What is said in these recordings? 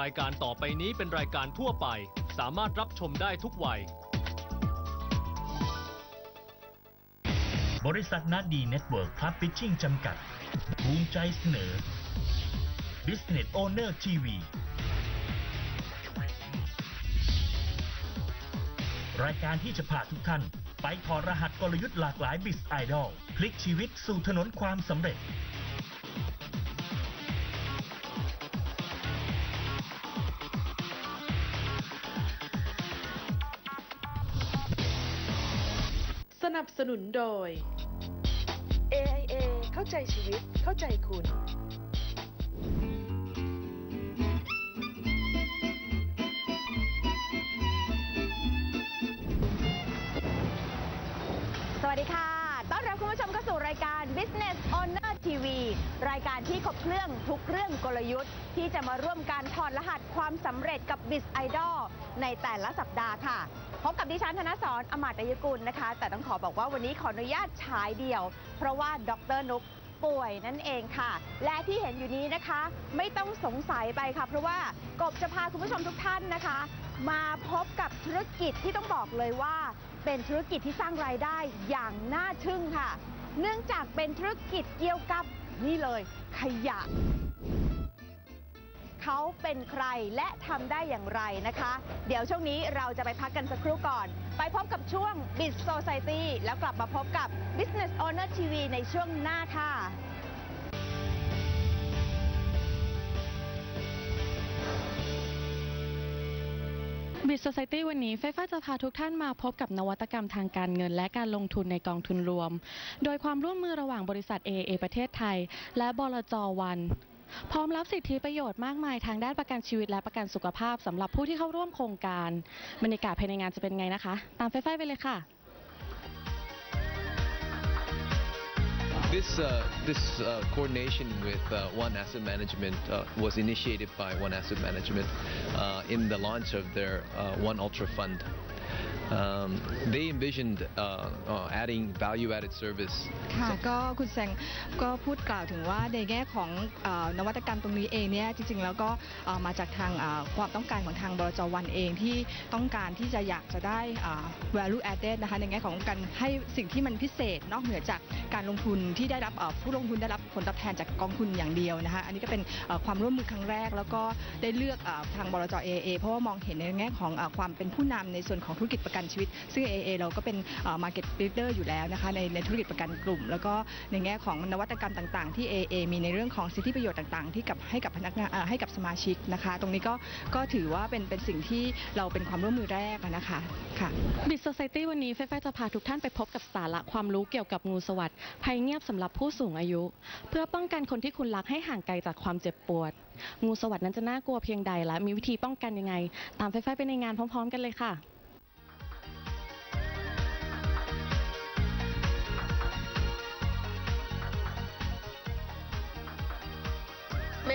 รายการต่อไปนี้เป็นรายการทั่วไป สามารถรับชมได้ทุกวัย บริษัทนัดีเน็ตเวิร์กพลับพิชชิ่งจำกัด ภูมิใจเสนอ Business Owner TV รายการที่จะพาทุกท่าน ไปถอดรหัสกลยุทธ์หลากหลายบิสไอดอล พลิกชีวิตสู่ถนนความสำเร็จ นับสนุนโดย AIA เข้าใจชีวิต เข้าใจคุณ สวัสดีค่ะ ต้อนรับคุณผู้ชมเข้าสู่รายการ Business Owner TV รายการที่ครบเครื่องทุกเรื่องกลยุทธ์ ที่จะมาร่วมการถอดรหัสความสำเร็จกับ b i z Idol ในแต่ละสัปดาห์ค่ะ พบกับดิฉันธนสรอมาตยกุลนะคะ แต่ต้องขอบอกว่าวันนี้ขออนุญาตฉายเดี่ยว เพราะว่าดรนุกป่วยนั่นเองค่ะ และที่เห็นอยู่นี้นะคะ ไม่ต้องสงสัยไปค่ะ เพราะว่ากบจะพาคุณผู้ชมทุกท่านนะคะ มาพบกับธุรกิจที่ต้องบอกเลยว่า เป็นธุรกิจที่สร้างรายได้อย่างน่าทึ่งค่ะ เนื่องจากเป็นธุรกิจเกี่ยวกับนี่เลย ขยะ เขาเป็นใครและทำได้อย่างไรนะคะ เดี๋ยวช่วงนี้เราจะไปพักกันสักครู่ก่อน ไปพบกับช่วง b i z Society แล้วกลับมาพบกับ Business Owner TV ในช่วงหน้าค่ะบิส Society วันนี้ไฟฟ้าจะพาทุกท่านมาพบกับนวัตกรรมทางการเงิน และการลงทุนในกองทุนรวม โดยความร่วมมือระหว่างบริษัท AA ประเทศไทย และบลจวัน พร้อมรับสิทธิประโยชน์มากมายทางด้านประกันชีวิตและประกันสุขภาพสำหรับผู้ที่เข้าร่วมโครงการ บรรยากาศภายในงานจะเป็นไงนะคะ ตามไฟฟ้าไปเลยค่ะ This uh, this uh, coordination with uh, One Asset Management uh, was initiated by One Asset Management uh, in the launch of their uh, One Ultra Fund. Um, they envisioned uh, uh, adding value-added service ค่ะก็คุณแซงก็พูดกล่าวถึงว่าในแง่ของเอ่อนวัตกรรมตรงนี้เองเนี่ยจริงๆแล้วก็เอ่อมาจากทางเอ่อความต้องการของทางบรจวันเองที่ต้องการที่จะอยากจะได้อ่า value added นะคะในแง่ของการให้สิ่งที่มันพิเศษนอกเหนือจากการลงทุนที่ได้รับเอ่อผู้ลงทุนได้รับผลตอบแทนจากกองทุนอย่างเดียวนะคะอันนี้ก็เป็นเอ่อความร่วมมือครั้งแรก แล้วก็ได้เลือกเอ่อทางบรจ AA เพราะว่ามองเห็นในแง่ของเอ่อความเป็นผู้นำในส่วนของธุรกิจประกันชีวิต ซึ่ง AA เราก็เป็นเอ่อ market leader อยู่แล้วนะคะในในธุรกิจประกันกลุ่ม แล้วก็ในแง่ของนวัตกรรมต่างๆ ที่ AA มีในเรื่องของสิทธิประโยชน์ต่างๆ ที่กับให้กับพนักงานให้กับสมาชิกนะคะ ตรงนี้ก็ก็ถือว่าเป็นเป็นสิ่งที่เราเป็นความร่วมมือแรกนะคะค่ะบิส Society วันนี้ไฟฟ้าจะพาทุกท่านไปพบกับสาระความรู้เกี่ยวกับงูสวัสด์ภัยเงียบสำหรับผู้สูงอายุ เพื่อป้องกันคนที่คุณรักให้ห่างไกลจากความเจ็บปวด งูสวัสด์นั้นจะน่ากลัวเพียงใดและมีวิธีป้องกันยังไง ตามไฟฟ้าไปในงานพร้อม ๆ กันเลยค่ะ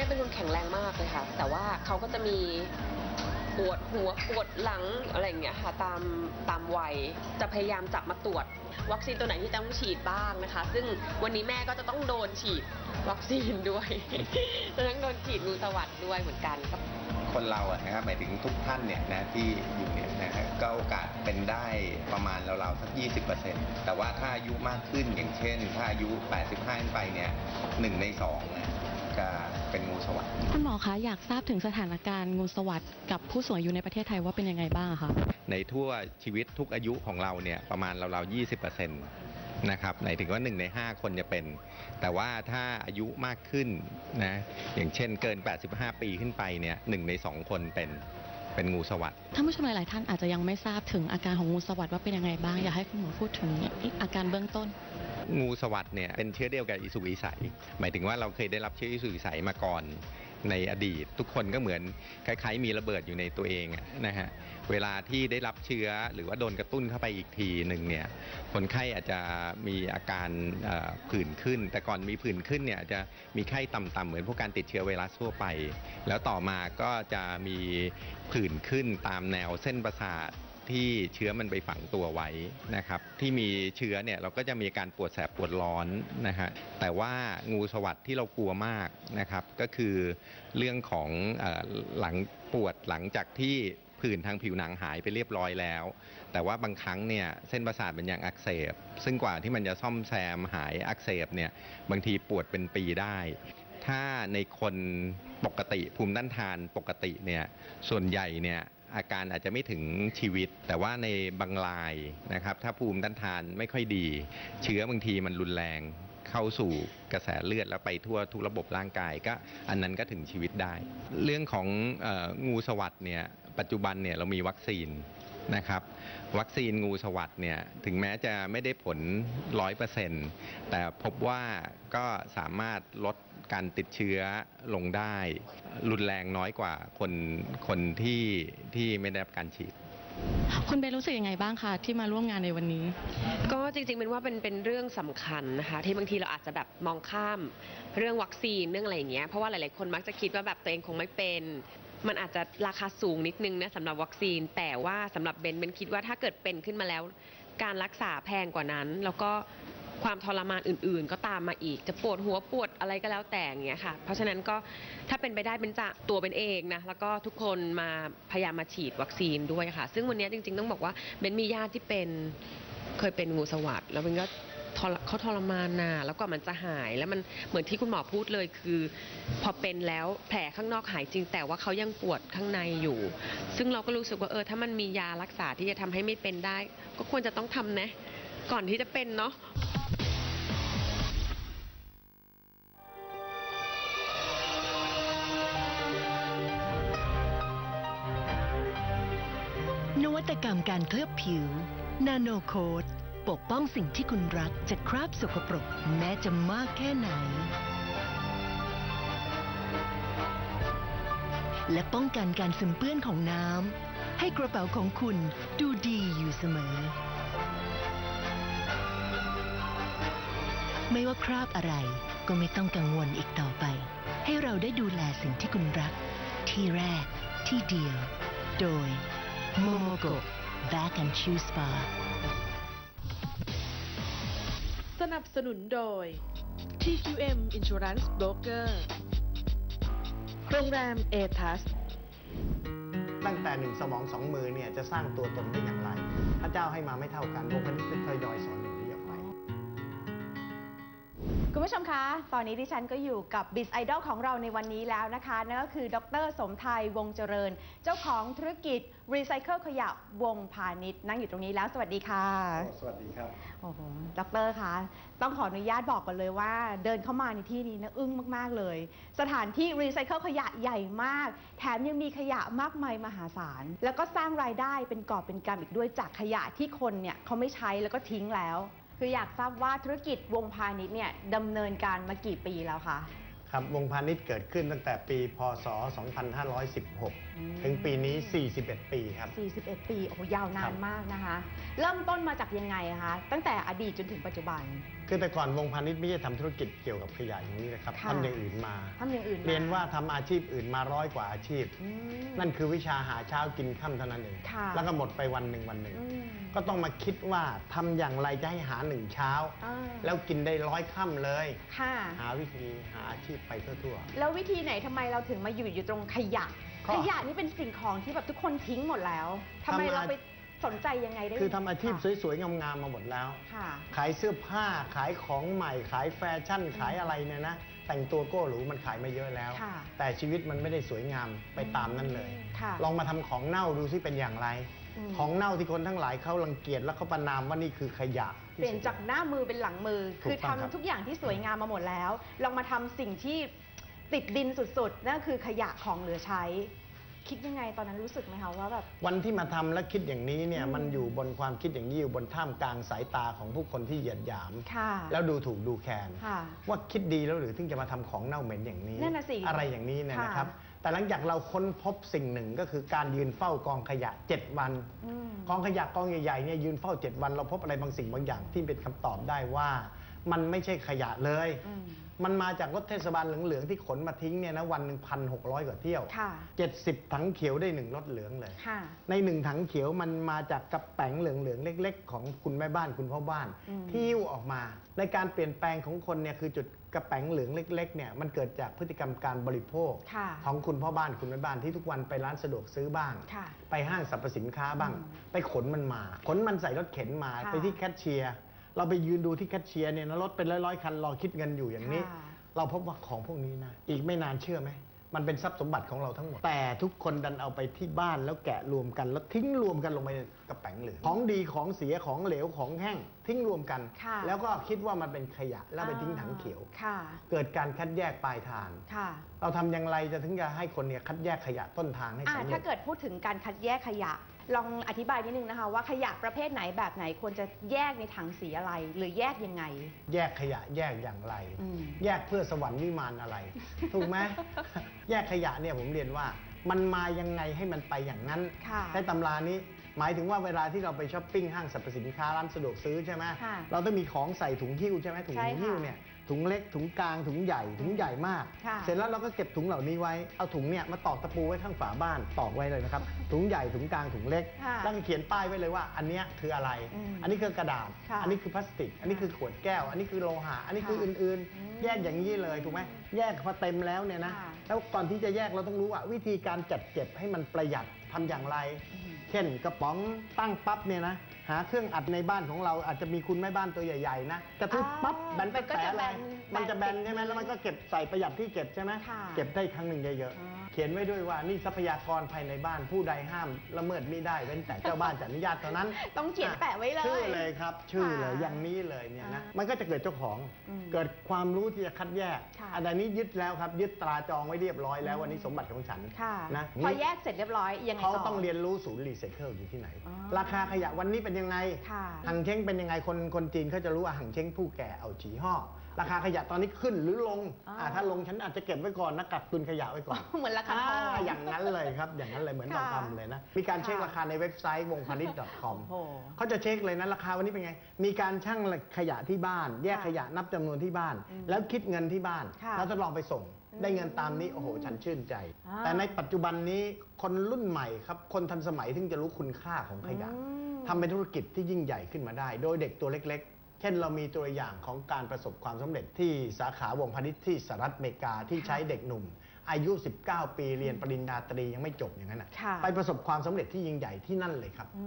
ม่เป็นคนแข็งแรงมากเลยค่ะ แต่ว่าเขาก็จะมีปวดหัวปวดหลังอะไรอย่างเงี้ยค่ะตามตามวัยจะพยายามจับมาตรวจ วัคซีนตัวไหนที่ต้องฉีดบ้างนะคะ ซึ่งวันนี้แม่ก็จะต้องโดนฉีดวัคซีนด้วยจะต้องโดนฉีดงูสวัสดด้วยเหมือนกันคนเราอะนะครับหมายถึงทุกท่านเนี่ยนะที่อยู่เนี่ยนะฮะก็โอกาสเป็นได้ประมาณราวๆสัก 20%แต่ว่าถ้าอายุมากขึ้นอย่างเช่น ถ้าอายุ 85ขึ้นไปเนี่ยหนึ่งในสองนะ จะเป็นงูสวัสด์คุณหมอคะอยากทราบถึงสถานการณ์งูสวัสด์กับผู้สูงอายุในประเทศไทยว่าเป็นยังไงบ้างอะคะในทั่วชีวิตทุกอายุของเราเนี่ยประมาณเราๆ20%นะครับไหนถึงว่า 1 ใน 5 คนจะเป็น แต่ว่าถ้าอายุมากขึ้นนะอย่างเช่นเกิน 85 ปีขึ้นไปเนี่ยหนึ่งใน 2 คนเป็น เป็นงูสวัสด์ท่านผู้ชมหลาย ๆ ท่านอาจจะยังไม่ทราบถึงอาการของงูสวัสด์ว่าเป็นยังไงบ้าง อยากให้คุณหมอพูดถึงอาการเบื้องต้น งูสวัสด์เนี่ยเป็นเชื้อเดียวกับอิสุกอิสัยหมายถึงว่าเราเคยได้รับเชื้ออิสุกอิสัยมาก่อน ในอดีต ทุกคนก็เหมือนคล้ายๆ มีระเบิดอยู่ในตัวเองนะฮะเวลาที่ได้รับเชื้อหรือว่าโดนกระตุ้นเข้าไปอีกทีหนึ่งเนี่ยคนไข้อาจจะมีอาการผื่นขึ้น แต่ก่อนมีผื่นขึ้นเนี่ยจจะมีไข้ต่ำๆเหมือนพวกการติดเชื้อไวรัสทั่วไป แล้วต่อมาก็จะมีผื่นขึ้นตามแนวเส้นประสาท ที่เชื้อมันไปฝังตัวไว้นะครับ ที่มีเชื้อเนี่ยเราก็จะมีการปวดแสบปวดร้อนนะฮะแต่ว่างูสวัสดที่เรากลัวมากนะครับ ก็คือเรื่องของอหลังปวดหลังจากที่ผื่นทางผิวหนังหายไปเรียบร้อยแล้ว แต่ว่าบางครั้งเนี่ยเส้นประสาทมันยังอักเสบ ซึ่งกว่าที่มันจะซ่อมแซมหายอักเสบเนี่ยบางทีปวดเป็นปีได้ ถ้าในคนปกติภูมิต้านทานปกติเนี่ยส่วนใหญ่เนี่ย อาการอาจจะไม่ถึงชีวิต แต่ว่าในบางรายนะครับ ถ้าภูมิต้านทานไม่ค่อยดี เชื้อบางทีมันรุนแรงเข้าสู่กระแสเลือดแล้วไปทั่วทุกระบบร่างกายก็อันนั้นก็ถึงชีวิตได้ เรื่องของอองูสวัสด์เนี่ยปัจจุบันเนี่ยเรามีวัคซีนนะครับวัคซีนงูสวัสด์เนี่ยถึงแม้จะไม่ได้ผล 100%แต่พบว่าก็สามารถลด การติดเชื้อลงได้ รุนแรงน้อยกว่าคนคนที่ที่ไม่ได้รับการฉีดคุณเบนรู้สึกยังไงบ้างคะที่มาร่วมงานในวันนี้ ก็จริงๆเป็นว่าเป็นเป็นเรื่องสำคัญนะคะที่บางทีเราอาจจะแบบมองข้ามเรื่องวัคซีนเรื่องอะไรอย่างเงี้ยเพราะว่าหลายๆคนมักจะคิดว่าแบบตัวเองคงไม่เป็น มันอาจจะราคาสูงนิดนึงนะสำหรับวัคซีน แต่ว่าสำหรับเบนเบนคิดว่าถ้าเกิดเป็นขึ้นมาแล้ว การรักษาแพงกว่านั้น แล้วก็ ความทรมานอื่น ๆ ก็ตามมาอีก จะปวดหัวปวดอะไรก็แล้วแต่อย่างเงี้ยค่ะ เพราะฉะนั้นก็ถ้าเป็นไปได้เป็นจะตัวเป็นเองนะ แล้วก็ทุกคนมาพยายามมาฉีดวัคซีนด้วยค่ะ ซึ่งวันนี้จริง ๆ ต้องบอกว่าเบนมีญาติที่เป็นเคยเป็นงูสวัสด์แล้วมันก็ทรเขาทรมานนาแล้วก็มันจะหายแล้วมันเหมือนที่คุณหมอพูดเลยคือ พอเป็นแล้วแผลข้างนอกหายจริง แต่ว่าเขายังปวดข้างในอยู่ ซึ่งเราก็รู้สึกว่าเออถ้ามันมียารักษาที่จะทำให้ไม่เป็นได้ ก็ควรจะต้องทำนะ ก่อนที่จะเป็นเนาะนวัตกรรมการเคลือบผิว นาโนโคดปกป้องสิ่งที่คุณรักจากคราบสกปรกแม้จะมากแค่ไหน และป้องกันการซึมเปื้อนของน้ำให้กระเป๋าของคุณดูดีอยู่เสมอ ไม่ว่าคราบอะไรก็ไม่ต้องกังวลอีกต่อไป ให้เราได้ดูแลสิ่งที่คุณรัก ที่แรก ที่เดียว โดย Momogo Back and Choose Spa สนับสนุนโดย TQM Insurance Broker โรงแรมเอทัสตั้งแต่หนึ่งสมองสองมือเนี่ยจะสร้างตัวตนได้อย่างไร พระเจ้าให้มาไม่เท่ากันพระพุทธเจ้าทยอยสอน คุณผู้ชมคะ ตอนนี้ดิฉันก็อยู่กับบิสไอดอลของเราในวันนี้แล้วนะคะ นั่นก็คือ ดรสมไทยวงศ์เจริญ เจ้าของธุรกิจรีไซเคิลขยะวงพาณิชย์นั่งอยู่ตรงนี้แล้ว สวัสดีค่ะ สวัสดีครับ โอ้โห ดรคะ ต้องขออนุญาตบอกกันเลยว่า เดินเข้ามาในที่นี้นะอึ้งมาก ๆ เลย สถานที่รีไซเคิลขยะใหญ่มาก แถมยังมีขยะมากมายมหาศาล แล้วก็สร้างรายได้เป็นกอบเป็นกำอีกด้วยจากขยะที่คนเนี่ยเขาไม่ใช้แล้วก็ทิ้งแล้ว คืออยากทราบว่าธุรกิจวงพาณิชย์เนี่ยดำเนินการมากี่ปีแล้วคะ ครับวงพาณิชย์เกิดขึ้นตั้งแต่ปี พศ2516 ถึงปีนี้ 41 ปีครับ 41 ปี โอ้โหยาวนาครันบมากนะคะ เริ่มต้นมาจากยังไงอะคะ ตั้งแต่อดีตจนถึงปัจจุบัน คือแต่ก่อนวงพาณิชย์ไม่ใช่ทำธุรกิจเกี่ยวกับขยะอย่างนี้นะครับค่ะทำอย่างอื่นมา ทำอย่างอื่นมเรียนว่าทำอาชีพอื่นมาร้อยกว่าอาชีพ อืม นั่นคือวิชาหาเช้ากินค่ำเท่านั้นเองค่ะแล้วก็หมดไปวันหนึ่งวันหนึ่ง อืมก็ต้องมาคิดว่าทำอย่างไรจะให้หาหนึ่งเช้า อ่า แล้วกินได้ร้อยค่ำเลย ค่ะ หาวิธีหาอาชีพไปทั่ว แล้ววิธีไหนทำไมเราถึงมาอยู่อยู่ตรงขยะ ก็ขยะนี่เป็นสิ่งของที่แบบทุกคนทิ้งหมดแล้วทำไมทำอาเราไป สนใจยังไงได้ๆคือทำอาชีพค่ะสวยๆ งามๆ มาหมดแล้ว ค่ะ ขายเสื้อผ้าขายของใหม่ ขายแฟชั่นขายอะไรเนี่ยนะ แต่งตัวโก้หรูมันขายมาเยอะแล้ว ค่ะแต่ชีวิตมันไม่ได้สวยงามไปตามนั้นเลย ค่ะลองมาทำของเน่าดูซิเป็นอย่างไร อืม ของเน่าที่คนทั้งหลายเขารังเกียจแล้วเขาประนามว่านี่คือขยะเปลี่ยนจากหน้ามือเป็นหลังมือ ถูกคือต้ทำองครับทุกอย่างที่สวยงามมาหมดแล้ว ลองมาทำสิ่งที่ติดดินสุดๆ นั่นคือขยะของเหลือใช้ คิดยังไงตอนนั้นรู้สึกไหมคะว่าแบบ วันที่มาทำและคิดอย่างนี้เนี่ยอืมมันอยู่บนความคิดอย่างนี้อยู่บนท่ามกลางสายตาของผู้คนที่เหยียดหยาม ค่ะ แล้วดูถูกดูแคลนค่ะว่าคิดดีแล้วหรือถึงจะมาทำของเน่าเหม็นอย่างนี้ นั่นน่ะสิอะไรอย่างนี้เนี่ยค่ะนะครับแต่หลังจากเราค้นพบสิ่งหนึ่งก็คือการยืนเฝ้ากองขยะ 7 วันอืม กองขยะกองใหญ่ๆเนี่ยยืนเฝ้า 7 วันเราพบอะไรบางสิ่งบางอย่างที่เป็นคำตอบได้ว่า มันไม่ใช่ขยะเลย อืม มันมาจากรถเทศบาลเหลืองๆที่ขนมาทิ้งเนี่ยนะวันหนึ่งพันหกร้อยกว่าเที่ยวค่ะ70ถังเขียวได้หนึ่งรถเหลืองเลย ค่ะ ในหนึ่งถังเขียวมันมาจากกระแป๋งเหลืองๆเล็ก ๆ ของคุณแม่บ้านคุณพ่อบ้าน อืม ที่หิ้วออกมาในการเปลี่ยนแปลงของคนเนี่ยคือจุดกระแป๋งเหลืองเล็กๆเนี่ยมันเกิดจากพฤติกรรมการบริโภค ค่ะ ของคุณพ่อบ้านคุณแม่บ้านที่ทุกวันไปร้านสะดวกซื้อบ้าง ค่ะ ไปห้างสรรพสินค้าบ้างไปขนมันมา ขนมันใส่รถเข็นมาค่ะ ไปที่แคชเชียร์ เราไปยืนดูที่แคชเชียร์เนี่ยนะรถเป็นร้อยๆคันรอคิดเงินอยู่อย่างนี้ ค่ะ เราพบว่าของพวกนี้นะอีกไม่นานเชื่อไหมมันเป็นทรัพย์สมบัติของเราทั้งหมด แต่ทุกคนดันเอาไปที่บ้านแล้วแกะรวมกัน แล้วทิ้งรวมกันลงไปในกระแป๋งเหลืองของดีของเสียของเหลวของแห้ง ทิ้งรวมกัน ค่ะ แล้วก็คิดว่ามันเป็นขยะแล้วไปทิ้งถังเขียว ค่ะ เกิดการคัดแยกปลายทาง ค่ะเราทำอย่างไรจะถึงจะให้คนเนี่ยคัดแยกขยะต้นทางให้อ่าสำเร็ถ้าจ เกิดพูดถึงการคัดแยกขยะ ลองอธิบายนิดนึงนะคะ ว่าขยะประเภทไหนแบบไหนควรจะแยกในถังสีอะไร หรือแยกยังไง แยกขยะแยกอย่างไร อืม แยกเพื่อสวรรค์วิมานอะไร ถูกไหม แยกขยะเนี่ยผมเรียนว่า มันมายังไงให้มันไปอย่างนั้น ค่ะ ใช้ตำรานี้หมายถึงว่าเวลาที่เราไปช้อปปิ้งห้างสรรพสินค้าร้านสะดวกซื้อใช่ไหมค่ะเราต้องมีของใส่ถุงหิ้วใช่ไหมถุงใช่ค่ะหิ้วเนี่ย ถุงเล็กถุงกลางถุงใหญ่ถุงใหญ่มาก ค่ะเสร็จแล้วเราก็เก็บถุงเหล่านี้ไว้เอาถุงเนี่ยมาตอกตะปูไว้ข้างฝาบ้านตอกไว้เลยนะครับ ถุงใหญ่ถุงกลางถุงเล็กค่ะแล้วก็เขียนป้ายไว้เลยว่า อันเนี้ยคืออะไร อืมอันนี้คือกระดาษ ค่ะอันนี้คือพลาสติก อันนี้คือขวดแก้ว อันนี้คือโลหะอันนี้คือค่ะอื่นอืมๆ แยกอย่างนี้เลยถูกไหมแยกพอเต็มแล้วเนี่ยนะค่ะแล้วก่อนที่จะแยกเราต้องรู้ว่าวิธีการจัดเก็บให้มันประหยัดทำอย่างไรเช่นกระป๋องตั้งปั๊บเนี่ยนะ หาเครื่องอัดในบ้านของเราอาจจะมีคุณแม่บ้านตัวใหญ่ๆนะกระทุบปั๊บแบนมันก็แปะจะๆแบเลยนมันจะแบนแบนใช่ไหมแล้วมันก็เก็บใส่ประหยัดที่เก็บใช่ไหมค่ะ เก็บได้ครั้งหนึ่งเยอะอ๋อๆเขียนไว้ด้วยว่านี่ทรัพยากรภายในบ้านผู้ใดห้ามละเมิดมิได้เว้นแต่เจ้าบ้านจะอนุญาตเท่านั้นต้องเขียนแปะไว้เลยชื่อเลยครับ ชื่อเลยค่ะอย่างนี้เลยเนี่ยนะอ่ามัมันก็จะเกิดเจ้าของอืมเกิดความรู้ที่จะคัดแยกค่ะอันนี้ยึดแล้วครับยึดตราจองไว้เรียบร้อยแล้ววันนี้สมบัติของฉันค่ะนะพอแยกเสร็จเรียบร้อยยังไงเขาต่อต้องเรียนรู้ศูนย์รีไซเคิลอยู่ที่ไหนอ๋อราคาขยะวันนี้เป็นยังไงค่ะหังเช้งเป็นยังไงคนคนจีนเขาจะรู้ว่าหังเช้งผู้แก่เอาจีห่อราคาขยะตอนนี้ขึ้นหรือลงอ๋ออ่าถ้าลงฉันอาจจะเก็บไว้ก่อนนะกักตุนขยะไว้ก่อนเหมือนราคาทองอ่าอย่างนั้นเลยครับ อย่างนั้นเลยเหมือนทองค่ะคำเลยนะ มีการเช็คค่ะราคาในเว็บไซต์วงพาณิชย์ .com โอ้โหเขาจะเช็คเลยนะราคาวันนี้เป็นไง มีการชั่งขยะที่บ้าน แยกค่ะขยะนับจำนวนที่บ้าน อืมแล้วคิดเงินที่บ้าน ค่ะแล้วทดลองไปส่ง อืมได้เงินตามนี้โอ้โหฉันชื่นใจ อ่าแต่ในปัจจุบันนี้คนรุ่นใหม่ครับ คนทันสมัยถึงจะรู้คุณค่าของขยะอืม ทำเป็นธุรกิจที่ยิ่งใหญ่ขึ้นมาได้ โดยเด็กตัวเล็ก ๆ เช่นเรามีตัวอย่างของการประสบความสำเร็จที่สาขาวงพาณิชย์ที่สหรัฐอเมริกาที่ใช้เด็กหนุ่ม อายุ 19 ปีเรียนปริญญาตรียังไม่จบอย่างนั้นน่ะค่ะ ไปประสบความสำเร็จที่ยิ่งใหญ่ที่นั่นเลยครับ อื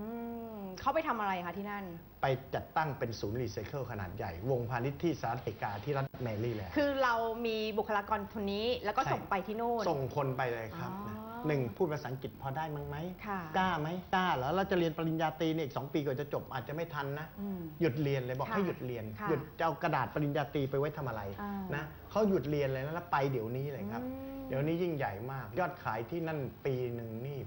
มเขาไปทำอะไรคะที่นั่น ไปจัดตั้งเป็นศูนย์รีไซเคิลขนาดใหญ่ วงพาณิชย์ที่สหรัฐอเมริกาที่รัฐแมรี่แลนด์คือเรามีบุคลากรคนนี้แล้วก็ใช่ส่งไปที่นู่น ส่งคนไปเลยครับอ๋อนะ หนึ่งพูดภาษาอังกฤษพอได้มั้งไหมค่ะกล้าไหมกล้าเหรอเราจะเรียนปริญญาตรีเนี่ยอีกสองปีกว่าจะจบอาจจะไม่ทันนะ อืม หยุดเรียนเลยบอกค่ะให้หยุดเรียน ค่ะหยุดจะเอากระดาษปริญญาตรีไปไว้ทำอะไรอ่านนะเขาหยุดเรียนเลยนะแล้วไปเดี๋ยวนี้เลยครับ อืม เดี๋ยวนี้ยิ่งใหญ่มาก ยอดขายที่นั่นปีหนึ่งนี่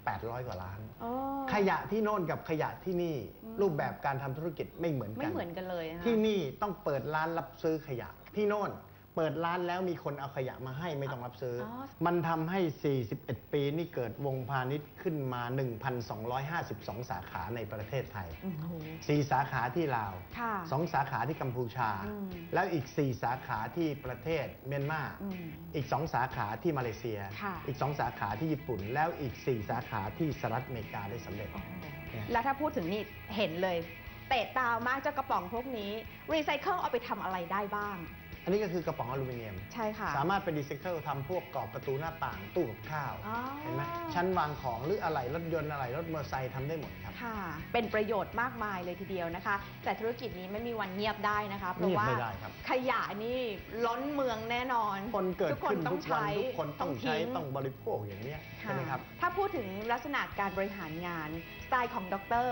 800 กว่าล้านโอ้ขยะที่โน่นกับขยะที่นี่อืม รูปแบบการทำธุรกิจไม่เหมือนไม่กันเหมือนกันเลยนะคะ ที่นี่ต้องเปิดร้านรับซื้อขยะ ที่โน่น เปิดร้านแล้วมีคนเอาขยะมาให้ไม่ต้องรับซื้อออ มันทำให้ 41 ปีนี่เกิดวงพาณิชย์ขึ้นมา 1,252 สาขาในประเทศไทย โอ้โห 4 สาขาที่ลาว ค่ะ2 สาขาที่กัมพูชา อืม แล้วอีก 4 สาขาที่ประเทศเมียนมา อืม อีก 2 สาขาที่มาเลเซีย ค่ะ อีก 2 สาขาที่ญี่ปุ่น แล้วอีก 4 สาขาที่สหรัฐอเมริกาได้สำเร็จ โอ้โหเนี่ย แล้วถ้าพูดถึงนี่เห็นเลย เตะตามากเจ้ากระป๋องพวกนี้รีไซเคิลเอาไปทำอะไรได้บ้าง อันนี้ก็คือกระป๋องอลูมิเนียม ใช่ค่ะ สามารถเป็นรีไซเคิลทำพวกกรอบประตูหน้าต่างตู้กับข้าวอ๋อ เห็นไหมชั้นวางของหรืออะไหล่รถยนต์อะไหล่รถมอเตอร์ไซค์ทำได้หมดครับ ค่ะ เป็นประโยชน์มากมายเลยทีเดียวนะคะ แต่ธุรกิจนี้ไม่มีวันเงียบได้นะคะ เพราะเงียบว่าไม่ได้ครับ ขยะนี่ล้นเมืองแน่นอนคนเกิดทุกคนขึ้นต้อทุงกวันใช้ทุกคนต้องใช้ทิ้ต้องบริโภคอย่างเนี้ยใช่ค่ะไหมครับถ้าพูดถึงลักษณะการบริหารงาน สไตล์ของดร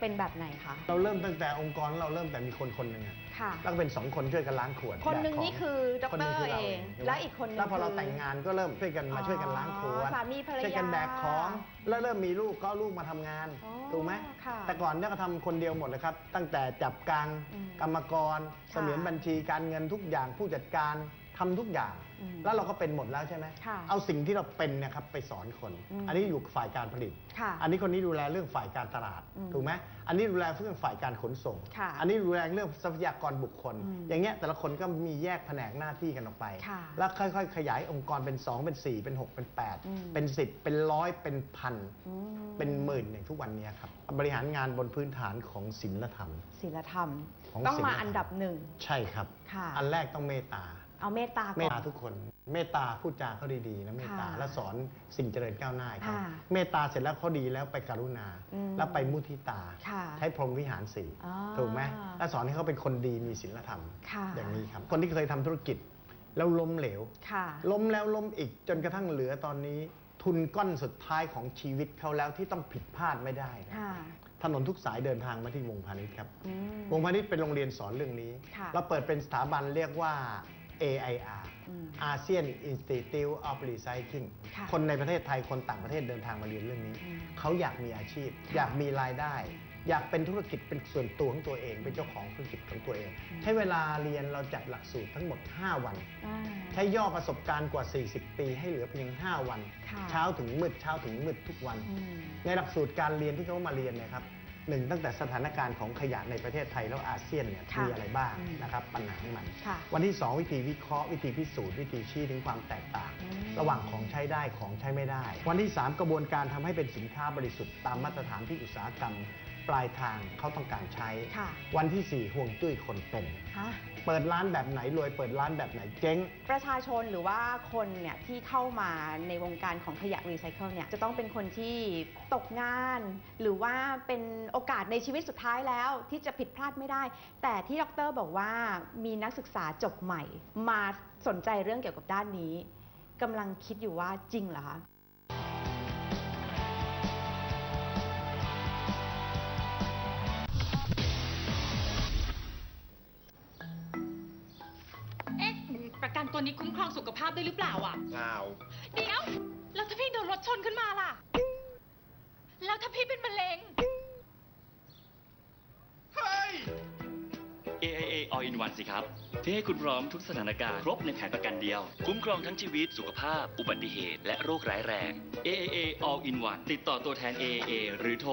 เป็นแบบไหนคะ เราเริ่มตั้งแต่องค์กรเราเริ่มแต่มีคนคนหนึ่งอะค่ะ แล้วก็เป็นสองคนช่วยกันล้างขวดคนหนึ่งแบกขนี่คือดคนหนึ่รคืเองใช่ไหมและอีกคนหนึ่งแล้วพอเราคือแต่งงานก็เริ่มช่วยกันมาช่วยกันล้างขวดอ๋อสามีภรรยาช่วยกันแบกของแล้วเริ่มมีลูกก็เอาลูกมาทำงานอ๋อถูกไหมค่ะแต่ก่อนเนี่ยก็ทำคนเดียวหมดเลยครับ ตั้งแต่จับกลางอืมกรรมกรค่ะเสมียนบัญชีการเงินทุกอย่างผู้จัดการ ททำทุกอย่าง อืมแล้วเราก็เป็นหมดแล้วใช่ไหมค่ะเอาสิ่งที่เราเป็นเนะครับไปสอนคน อืมอันนี้อยู่ฝ่ายการผลิต ค่ะอันนี้คนนี้ดูแลเรื่องฝ่ายการตลาดอืมถูกไหมอันนี้ดูแลเรื่องฝ่ายการขนส่ง ค่ะอันนี้ดูแลเรื่องทรัพยากรบุคคล อืมอย่างเงี้ยแต่ละคนก็มีแยกแผนกหน้าที่กันออกไป ค่ะ แล้วค่อยๆ ขยายองค์กรเป็น 2 เป็น 4 เป็น 6 เป็นอืม8เป็น 10 เป็นร้อยเป็นพัน อืมเป็นหมื่นอย่างทุกวันนี้ครับ บริหารงานบนพื้นฐานของศีลธรรม ศีลธรรม ของต้องศีลมาธรรม อันดับหนึ่ง ใช่ครับ ค่ะ อันแรกต้องเมตตา เอาเมตตาเมก่ตอตาน ทุกคน เมตตาพูดจาเขาดีๆนะเมตตาค่ะแล้วสอนสิ่งเจริญก้าวหน้าให้เขาค่ะเมตตาเสร็จแล้วเขาดีแล้วไปกรุณา อืม แล้วไปมุทิตา ค่ะใช้พรหมวิหารสี่อ๋อถูกไหมแล้วสอนให้เขาเป็นคนดีมีศีลธรรม ค่ะอย่างนี้ครับ คนที่เคยทำธุรกิจ แล้วล้มเหลว ค่ะ ล้มแล้วล้มอีกจนกระทั่งเหลือตอนนี้ ทุนก้อนสุดท้ายของชีวิตเขาแล้วที่ต้องผิดพลาดไม่ได้นะค่ะถนนทุกสายเดินทางมาที่วงพาณิชย์ครับ อืม วงพาณิชย์เป็นโรงเรียนสอนเรื่องนี้ ค่ะ เราเปิดเป็นสถาบันเรียกว่า AIR อืม ASEAN Institute of Recycling ค่ะคนในประเทศไทยคนต่างประเทศเดินทางมาเรียนเรื่องนี้อืมเขาอยากมีอาชีพ อยากมีรายได้ อยากเป็นธุรกิจเป็นส่วนตัวของตัวเอง เป็นเจ้าของธุรกิจของตัวเอง ใช้เวลาเรียนเราจัดหลักสูตรทั้งหมด 5 วันอ่าใช้ย่อประสบการณ์กว่า 40 ปี ให้เหลือเพียง 5 วันค่ะเช้าถึงมืดเช้าถึงมืดทุกวันอืมในหลักสูตรการเรียนที่เขามาเรียนเนยครับ หนึ่งตั้งแต่สถานการณ์ของขยะในประเทศไทยแล้วอาเซียนเนี่ยค่ะมีอะไรบ้างอืมนะครับปัญหาของมัน ค่ะวันที่ 2 วิธีวิเคราะห์วิธีพิสูจน์วิธีชี้ถึงความแตกต่าง อืม ระหว่างของใช้ได้ของใช้ไม่ได้ วันที่ 3 กระบวนการทำให้เป็นสินค้าบริสุทธิ์ตามมาตรฐานที่อุตสาหกรรม ปลายทางเขาต้องการใช้ ค่ะ วันที่ 4 ห่วงจุ้ยคนเป็น ฮะ เปิดร้านแบบไหนรวยเปิดร้านแบบไหนเจ๊ง ประชาชนหรือว่าคนเนี่ยที่เข้ามาในวงการของขยะรีไซเคิลเนี่ยจะต้องเป็นคนที่ตกงาน หรือว่าเป็นโอกาสในชีวิตสุดท้ายแล้วที่จะผิดพลาดไม่ได้ แต่ที่ดรบอกว่ามีนักศึกษาจบใหม่ มาสนใจเรื่องเกี่ยวกับด้านนี้กำลังคิดอยู่ว่าจริงเหรอคะ กันตัวนี้คุ้มครองสุขภาพด้วยหรือเปล่าอะ เปล่าเดี๋ยว แล้วถ้าพี่โดนรถชนขึ้นมาล่ะ แล้วถ้าพี่เป็นมะเร็ง AIA All in One สิครับ ที่ให้คุณพร้อมทุกสถานการณ์ครบในแผนประกันเดียว คุ้มครองทั้งชีวิตสุขภาพ อุบัติเหตุ และโรคร้ายแรง AIA All in One ติดต่อตัวแทน AIA หรือโทร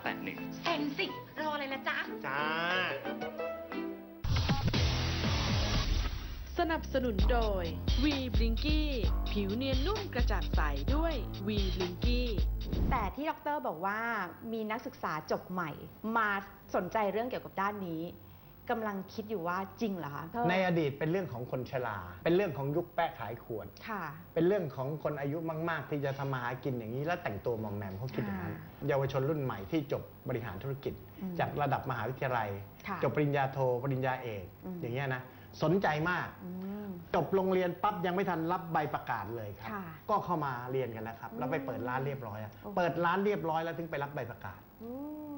1581 เซ็นสิ รออะไรละจ๊ะ จ้า นับสนุนโดย V b l i n k y ผิวเนียนนุ่มกระจ่างใสด้วย V b l i n k y แต่ที่ดรบอกว่ามีนักศึกษาจบใหม่ มาสนใจเรื่องเกี่ยวกับด้านนี้กำลังคิดอยู่ว่าจริงเหรอคะในอดีตเป็นเรื่องของคนชรา เป็นเรื่องของยุคแปะขายขวดค่ะ เป็นเรื่องของคนอายุมาก ๆ ที่จะทำมาหากินอย่างนี้แล้วแต่งตัวมอมแมมเขาคิดอย่างนั้นค่ะเยาวชนรุ่นใหม่ที่จบบริหารธุรกิจอืมจากระดับมหาวิทยาลัยค่ะจบปริญญาโทปริญญาเอกอืมอย่างเงี้ยนะ สนใจมาก อืม จบโรงเรียนปั๊บยังไม่ทันรับใบประกาศเลยครับ ค่ะก็เข้ามาเรียนกันแล้วครับ แล้วไปเปิดร้านเรียบร้อยอะโอ้ เปิดร้านเรียบร้อยแล้วถึงไปรับใบประกาศอื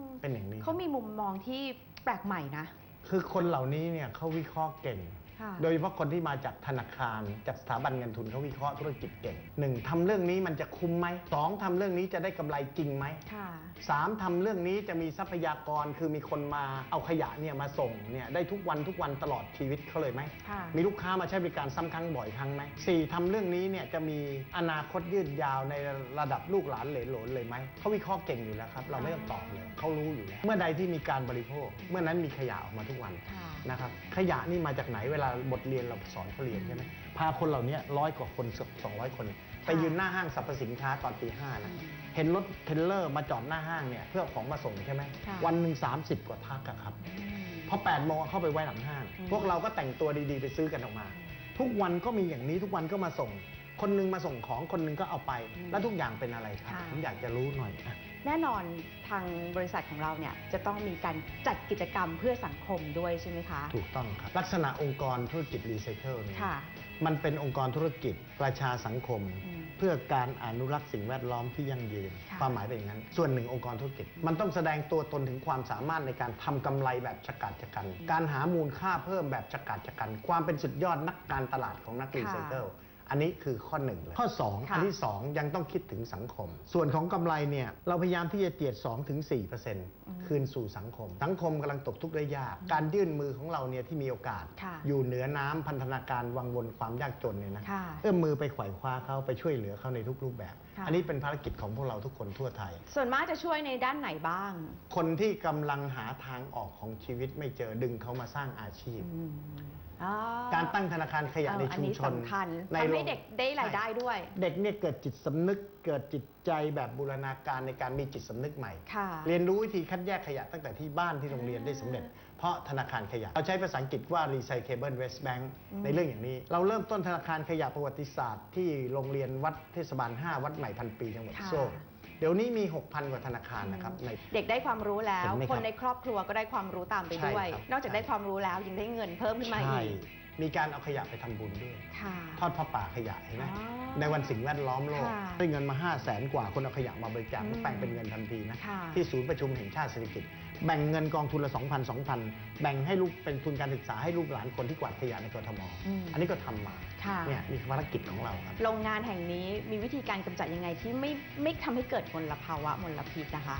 มเป็นอย่างนี้ เขามีมุมมองที่แปลกใหม่นะ คือคนเหล่านี้เนี่ยเขาวิเคราะห์เก่งค่ะ โดยเฉพาะคนที่มาจากธนาคารจากสถาบันเงินทุนเขาวิเคราะห์ธุรกิจเก่งหนึ่งทำเรื่องนี้มันจะคุ้มไหมสองทำเรื่องนี้จะได้กำไรจริงไหมค่ะสามทำเรื่องนี้จะมีทรัพยากรคือมีคนมาเอาขยะเนี่ยมาส่งเนี่ยได้ทุกวันทุกวันตลอดชีวิตเขาเลยไหมค่ะมีลูกค้ามาใช้บริการซ้ำครั้งบ่อยครั้งไหมสี่ทำเรื่องนี้เนี่ยจะมีอนาคตยืดยาวในระดับลูกหลานเหลนโหลนเลยไหมเขาวิเคราะห์เก่งอยู่แล้วครับเราไม่ต้องตอบเลยเขารู้อยู่แล้วเมื่อใดที่มีการบริโภค เมื่อนั้นมีขยะออกมาทุกวันค่ะนะครับขยะนี่มาจากไหนเวลาบทเรียนเราสอนเขาเรียนใช่ไหมพาคนเหล่านี้ร้อยกว่าคนสองร้อยคน ไปยืนหน้าห้างสรรพสินค้าตอนตีห้านะเห็นรถเทรลเลอร์มาจอดหน้าห้างเนี่ยเพื่อเอาของมาส่งใช่ไหมค่ะวันหนึ่ง30กว่าทักอะครับอืมพอ8โมงเข้าไปไว้หลังห้างอืมพวกเราก็แต่งตัวดีๆ ไปซื้อกันออกมา ทุกวันก็มีอย่างนี้ทุกวันก็มาส่ง คนหนึงมาส่งของคนหนึงก็เอาไปแล้วทุกอย่างเป็นอะไรครับค่ะ ผมอยากจะรู้หน่อยอะแน่นอนทางบริษัทของเราเนี่ยจะต้องมีการจัดกิจกรรมเพื่อสังคมด้วยใช่ไหมคะ ถูกต้องครับ ลักษณะองค์กรธุรกิจรีไซเคิลเนี่ยค่ะ มันเป็นองค์กรธุรกิจประชาสังคม อืม เพื่อการอนุรักษ์สิ่งแวดล้อมที่ยั่งยืน ค่ะความหมายเป็นอย่างนั้น ส่วนหนึ่งองค์กรธุรกิจ มันต้องแสดงตัวตนถึงความสามารถในการทำกำไรแบบฉกาจฉกัน การหามูลค่าเพิ่มแบบฉกาจฉกัน ความเป็นสุดยอดนักการตลาดของนักรีไซเคิล อันนี้คือข้อหนึ่งเลยข้อ2ค่ะอันที่ 2 ยังต้องคิดถึงสังคม ส่วนของกำไรเนี่ยเราพยายามที่จะเจียด2ถึง4คืนสู่สังคม สังคมกำลังตกทุกข์ได้ยาก การยื่นมือของเราเนี่ยที่มีโอกาสค่ะอยู่เหนือน้ำพันธนาการวังวนความยากจนเนี่ยนะค่ะเอื้อมมือไปไขว่คว้าเขาไปช่วยเหลือเขาในทุกรูปแบบค่ะ อันนี้เป็นภารกิจของพวกเราทุกคนทั่วไทย ส่วนมากจะช่วยในด้านไหนบ้าง คนที่กำลังหาทางออกของชีวิตไม่เจอดึงเขามาสร้างอาชีพอ๋อการตั้งธนาคารขยะในเอออันชุมนี้ชนสำคัญในทำให้โรงเด็กได้รายได้ด้วย เด็กเนี่ยเกิดจิตสำนึกเกิดจิตใจแบบบูรณาการในการมีจิตสำนึกใหม่ ค่ะ เรียนรู้วิธีคัดแยกขยะตั้งแต่ที่บ้านที่โรงเรียนได้สำเร็จเพราะธนาคารขยะเราใช้ภาษาอังกฤษว่า Recyclable Waste Bank อืมในเรื่องอย่างนี้ เราเริ่มต้นธนาคารขยะประวัติศาสตร์ ที่โรงเรียนวัดเทศบาล 5 วัดใหม่พันปีจังหวัดค่ะโซ่เดี๋ยวนี้มี 6,000 กว่าธนาคารนะครับใน เด็กได้ความรู้แล้ว เห็นไหมครับคนในครอบครัวก็ได้ความรู้ตามไปด้วย ใช่ครับ นอกจากได้ความรู้แล้วยังได้เงินเพิ่มขึ้นมาใช่อีกมีการเอาขยะไปทำบุญด้วย ค่ะ ทอดผ้าป่าขยะเห็นไหมอ๋อในวันสิ่งแวดล้อมโลกค่ะได้เงินมา 5 0 0แสนกว่าคนเอาขยะมาบริจาคอืมก็แปลงเป็นเงินทันทีนะ ค่ะที่ศูนย์ประชุมแห่งชาติเศรษฐกิจ แบ่งเงินกองทุนละ 2,000 2,000 แบ่งให้ลูกเป็นทุนการศึกษาให้ลูกหลานคนที่กวาดขยะในกรทมอืมอันนี้ก็ทำมาค่ะ เนี่ยนี่คือภารกิจของเราครับ โรงงานแห่งนี้มีวิธีการกำจัดยังไงที่ไม่ไม่ทำให้เกิดมลภาวะมลพิษนะคะ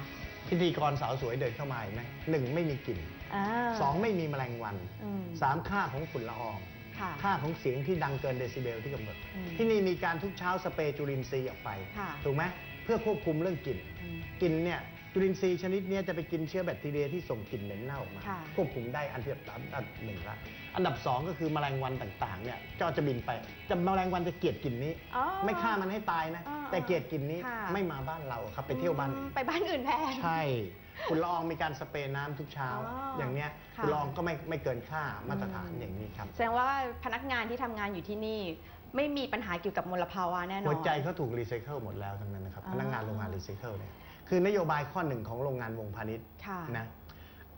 พิธีกรสาวสวยเดินเข้ามาเห็นไหมหนึ่งไม่มีกลิ่นอ่าสองไม่มีแมลงวันอืมสามค่าของฝุ่นละอองค่ะ ค่าของเสียงที่ดังเกินเดซิเบลที่กำหนดอืมที่นี่มีการทุกเช้าสเปรย์จุลินทรีย์ออกไปค่ะ ถูกไหมเพื่อควบคุมเรื่องกลิ่น อืม กลิ่นเนี่ย จุลินทรีย์ชนิดเนี้ยจะไปกินเชื้อแบคทีเรียที่ส่งกลิ่นเหม็นเน่าออกมาค่ะ ควบคุมได้อันที่อันดับหนึ่งละอันดับสองก็คือแมลงวันต่างๆเนี่ยก็จะบินไปจะแมลงวันจะเกลียดกลิ่นนี้ อ๋อไม่ฆ่ามันให้ตายนะ อ๋อแต่เกลียดกลิ่นนี้ค่ะ ไม่มาบ้านเราครับไปเที่ยวบ้านอื่น ไปบ้านอื่นแทน ใช่ฝุ่นละอองมีการสเปรย์น้ำทุกเช้า อ๋อออย่างเนี้ยค่ะ ฝุ่นละอองก็ไม่ไม่เกินค่ามาตรฐานอืมอย่างนี้ครับ แสดงว่าพนักงานที่ทำงานอยู่ที่นี่ ไม่มีปัญหาเกี่ยวกับมลภาวะแน่นอน หัวใจเขาถูกรีไซเคิลหมดแล้วทั้งนั้นนะครับอ๋อพนักงานโรงงานรีไซเคิลเนี่ย คือนโยบายข้อหนึ่งของโรงงานวงพาณิชย์ค่ะนะ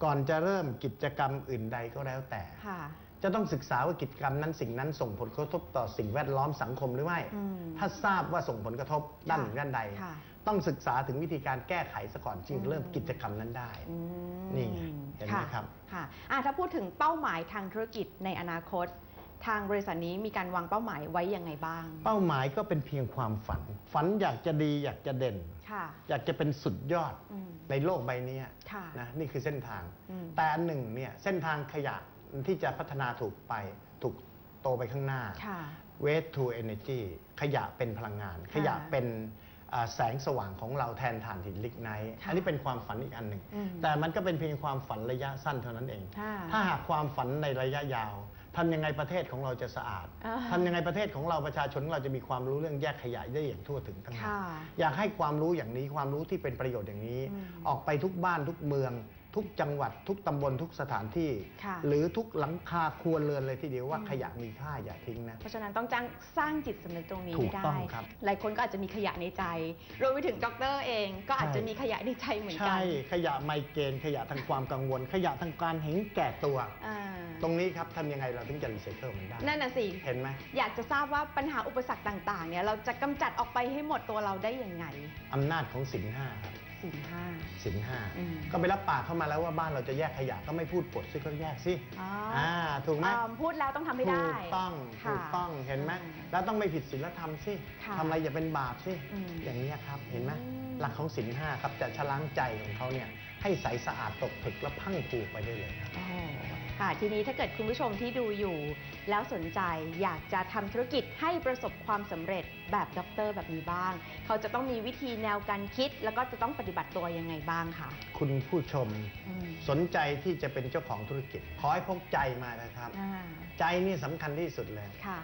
ก่อนจะเริ่มกิจกรรมอื่นใดก็แล้วแต่ ค่ะ จะต้องศึกษาว่ากิจกรรมนั้นสิ่งนั้นส่งผลกระทบต่อสิ่งแวดล้อมสังคมหรือไม่ อืมถ้าทราบว่าส่งผลกระทบด้านหนึ่งค่ะด้านใด ค่ะ ต้องศึกษาถึงวิธีการแก้ไขซะก่อนจึงอืมเริ่มกิจกรรมนั้นได้ อืมนี่ไงเห็นไหมครับ ค่ะอะ ถ้าพูดถึงเป้าหมายทางธุรกิจในอนาคต ทางบริษัทนี้มีการวางเป้าหมายไว้ยังไงบ้าง เป้าหมายก็เป็นเพียงความฝัน ฝันอยากจะดีอยากจะเด่นค่ะ อยากจะเป็นสุดยอดอืมในโลกใบนี้ค่ะนะนี่คือเส้นทางอืมแต่อันหนึ่งเนี่ยเส้นทางขยะที่จะพัฒนาถูกไปถูกโตไปข้างหน้าค่ะ waste to energy ขยะเป็นพลังงานค่ะขยะเป็นอ่าแสงสว่างของเราแทนถ่านหินลิกไนท์ค่ะอันนี้เป็นความฝันอีกอันหนึ่งอืมแต่มันก็เป็นเพียงความฝันระยะสั้นเท่านั้นเองค่ะถ้าหากความฝันในระยะยาว ทำยังไงประเทศของเราจะสะอาดอ่าทำยังไงประเทศของเราประชาชนของเราจะมีความรู้เรื่องแยกขยะได้อย่างทั่วถึงทั้งหมดค่ะอยากให้ความรู้อย่างนี้ความรู้ที่เป็นประโยชน์อย่างนี้อืมออกไปทุกบ้านทุกเมือง ทุกจังหวัด ทุกตำบลทุกสถานที่ ค่ะหรือทุกหลังคาครัวเรือนเลยทีเดียวว่าอืม ขยะมีค่าอย่าทิ้งนะ เพราะฉะนั้นต้องจ้างสร้างจิตสำนึกตรงนี้ถูให้กได้ต้องครับหลายคนก็อาจจะมีขยะในใจ รวมไปถึงด็อกเตอร์เองก็อาจจะมีขยะในใจเหมือนกัใช่ขยะไมเกรนขยะทางความกังวล ขยะทางการเห็นแก่ตัว อ่าตรงนี้ครับทำยังไงเราถึงจะรีไซเคิลมันได้ นั่นน่ะสิ เห็นไหมอยากจะทราบว่าปัญหาอุปสรรคต่างๆเนี่ยเราจะกำจัดออกไปให้หมดตัวเราได้ยังไง อำนาจของสินห้าครับ สี่ห้า สินห้าอืม ก็ไปรับปากเข้ามาแล้วว่าบ้านเราจะแยกขยะก็ไม่พูดปดซิก็แยกสิอ๋ออ่าถูกไหมอ่าพูดแล้วต้องทำให้ได้ถูกต้อง ค่ะ ถูกต้อง เห็นไหมอืมแล้วต้องไม่ผิดศีลธรรมสิค่ะทำอะไรอย่าเป็นบาปสิ อืมอย่างนี้ยครับ เห็นไหม อืมหลักของศีลห้าครับจะชะล้างใจของเขาเนี่ย ให้ใสสะอาดตกผึกและพรังพรูไปได้เลยครับโอ้โหค่ะทีนี้ถ้าเกิดคุณผู้ชมที่ดูอยู่ แล้วสนใจอยากจะทำธุรกิจให้ประสบความสำเร็จแบบด็อกเตอร์แบบนี้บ้าง เขาจะต้องมีวิธีแนวการคิด แล้วก็จะต้องปฏิบัติตัวยังไงบ้างคะคุณผู้ชมอืมสนใจที่จะเป็นเจ้าของธุรกิจ ขอให้พกใจมานะครับ อ่าใจนี่สำคัญที่สุดเลย ค่ะ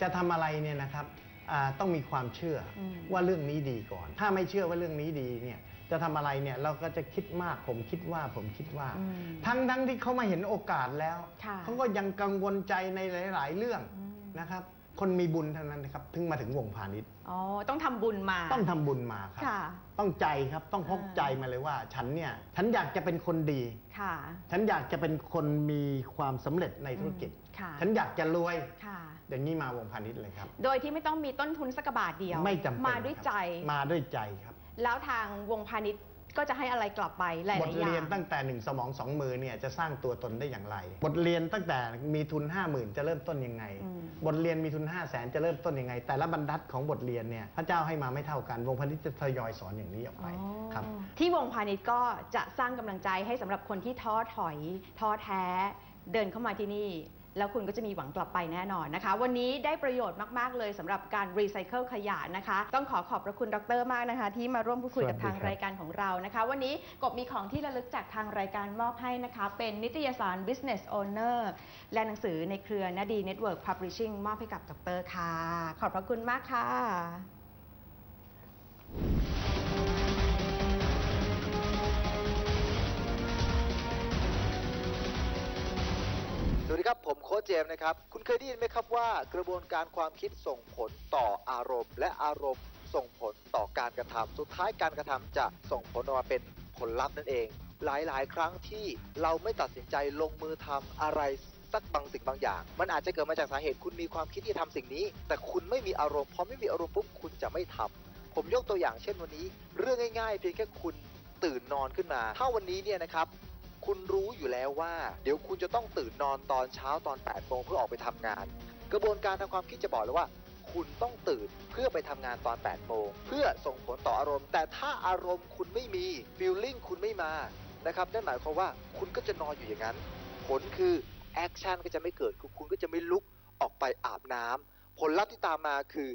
จะทำอะไรเนี่ยนะครับอ่าต้องมีความเชื่ออม ว่าเรื่องนี้ดีก่อน ถ้าไม่เชื่อว่าเรื่องนี้ดีเนี่ย จะทำอะไรเนี่ยเราก็จะคิดมากผมคิดว่าผมคิดว่า อืมทั้งทั้งที่เขามาเห็นโอกาสแล้ว ค่ะเขาก็ยังกังวลใจในหลาย ๆ เรื่องอืม นะครับ คนมีบุญเท่านั้นนะครับถึงมาถึงวงพาณิชย์อ๋อ ต้องทำบุญมา ต้องทำบุญมาครับ ค่ะ ต้องใจครับต้องพกอ่าใจมาเลยว่า ฉันเนี่ยฉันอยากจะเป็นคนดี ค่ะฉันอยากจะเป็นคนมีความสำเร็จในธุรกิจ อืมค่ะฉันอยากจะรวย ค่ะ อย่างนี้มาวงพาณิชย์เลยครับ โดยที่ไม่ต้องมีต้นทุนสักกระบาทเดียวไม่จำเป็นมาด้วยครับใจมาด้วยใจครับ แล้วทางวงพาณิชย์ก็จะให้อะไรกลับไปหลายบทๆอย่าเรียนง ตั้งแต่หนึ่งสมองสองมือเนี่ยจะสร้างตัวตนได้อย่างไร บทเรียนตั้งแต่มีทุน 5 0,000 จะเริ่มต้นยังไง อืม บทเรียนมีทุน 5 0 0แสนจะเริ่มต้นยังไง แต่ละบรรทัดของบทเรียนเนี่ยพระเจ้าให้มาไม่เท่ากัน วงพาณิชย์จะทยอยสอนอย่างนี้ออกไปครับที่วงพาณิชย์ก็จะสร้างกำลังใจให้สำหรับคนที่ท้อถอย ท้อแท้ เดินเข้ามาที่นี่ แล้วคุณก็จะมีหวังกลับไปแน่นอนนะคะ วันนี้ได้ประโยชน์มาก ๆ เลยสำหรับการรีไซเคิลขยะนะคะ ต้องขอขอบพระคุณดรมากนะคะ ที่มาร่วมพูดคุยกับสวัสดีทางครับรายการของเรานะคะ วันนี้กบมีของที่ระลึกจากทางรายการมอบให้นะคะ เป็นนิตยสาร Business Owner และหนังสือในเครือนาดี Network Publishing มอบให้กับดรค่ะ ขอบพระคุณมากค่ะ วัสดีครับ ผมโค้ชเจมส์นะครับ คุณเคยได้ยินไหมครับว่ากระบวนการความคิดส่งผลต่ออารมณ์ และอารมณ์ส่งผลต่อการกระทำสุดท้ายการกระทำจะส่งผลออกมาเป็นผลลัพธ์นั่นเอง หลายๆ ครั้งที่เราไม่ตัดสินใจลงมือทำอะไรสักบางสิ่งบางอย่าง มันอาจจะเกิดมาจากสาเหตุคุณมีความคิดที่จะทำสิ่งนี้ แต่คุณไม่มีอารมณ์พอไม่มีอารมณ์ปุ๊บคุณจะไม่ทำผมยกตัวอย่างเช่นวันนี้ เรื่องง่ายๆเพียงแค่คุณตื่นนอนขึ้นมา ถ้าวันนี้เนี่ยนะครับ คุณรู้อยู่แล้วว่า เดี๋ยวคุณจะต้องตื่นนอนตอนเช้าตอน8โมงเพื่อออกไปทำงาน กระบวนการทางความคิดจะบอกเลยว่า คุณต้องตื่นเพื่อไปทำงานตอน8โมงเพื่อส่งผลต่ออารมณ์ แต่ถ้าอารมณ์คุณไม่มีฟีลลิ่งคุณไม่มานะครับนั่นหมายความว่าคุณก็จะนอนอยู่อย่างนั้น ผลคือแอคชั่นก็จะไม่เกิดคุณก็จะไม่ลุกออกไปอาบน้ำผลลัพธ์ที่ตามมาคือ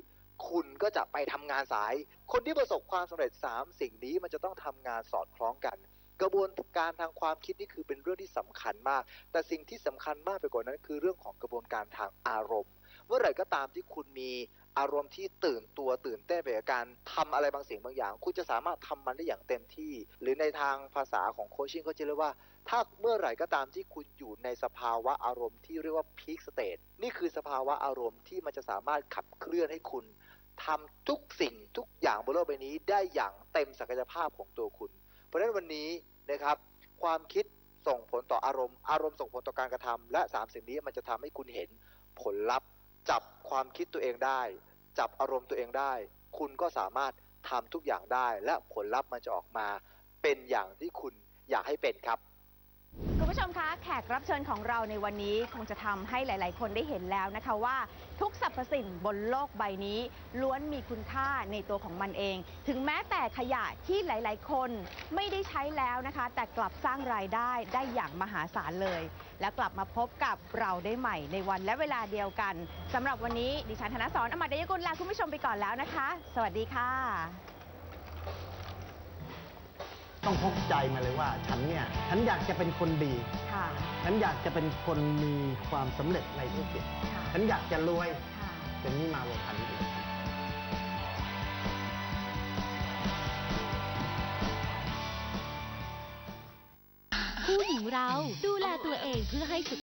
คุณก็จะไปทำงานสาย คนที่ประสบความสำเร็จ 3 สิ่งนี้มันจะต้องทำงานสอดคล้องกัน กระบวนการทางความคิดนี่คือเป็นเรื่องที่สำคัญมาก แต่สิ่งที่สำคัญมากไปกว่านั้น คือเรื่องของกระบวนการทางอารมณ์ เมื่อไหร่ก็ตามที่คุณมีอารมณ์ที่ตื่นตัวตื่นเต้นไปกับการทำอะไรบางสิ่งบางอย่าง คุณจะสามารถทำมันได้อย่างเต็มที่ หรือในทางภาษาของโคชชิ่งเขาจะเรียกว่า ถ้าเมื่อไหร่ก็ตามที่คุณอยู่ในสภาวะอารมณ์ที่เรียกว่า peak state นี่คือสภาวะอารมณ์ที่มันจะสามารถขับเคลื่อนให้คุณทำทุกสิ่งทุกอย่างบนโลกใบนี้ได้อย่างเต็มศักยภาพของตัวคุณ เพราะฉะนั้นวันนี้นะครับความคิดส่งผลต่ออารมณ์ อารมณ์ส่งผลต่อการกระทำและสามสิ่งนี้มันจะทำให้คุณเห็นผลลัพธ์ จับความคิดตัวเองได้ จับอารมณ์ตัวเองได้ คุณก็สามารถทำทุกอย่างได้ และผลลัพธ์มันจะออกมา เป็นอย่างที่คุณอยากให้เป็นครับ คุณผู้ชมคะแขกรับเชิญของเราในวันนี้คงจะทำให้หลาย ๆ คนได้เห็นแล้วนะคะว่า ทุกสรรพสิ่งบนโลกใบนี้ ล้วนมีคุณค่าในตัวของมันเอง ถึงแม้แต่ขยะที่หลาย ๆ คนไม่ได้ใช้แล้วนะคะ แต่กลับสร้างรายได้ได้อย่างมหาศาลเลย และกลับมาพบกับเราได้ใหม่ในวันและเวลาเดียวกันสำหรับวันนี้ดิฉันธนสรอมรดยกุลลาคุณผู้ชมไปก่อนแล้วนะคะ สวัสดีค่ะ ต้องพกใจมาเลยว่า ฉันเนี่ยฉันอยากจะเป็นคนดี ค่ะ ฉันอยากจะเป็นคนมีความสำเร็จในธุรกิจ ค่ะ ฉันอยากจะรวยค่ะ เป็นนี่มาวงพันธุ์อีกผู้หญิงเราดูแลตัวเองเพื่อให้สุข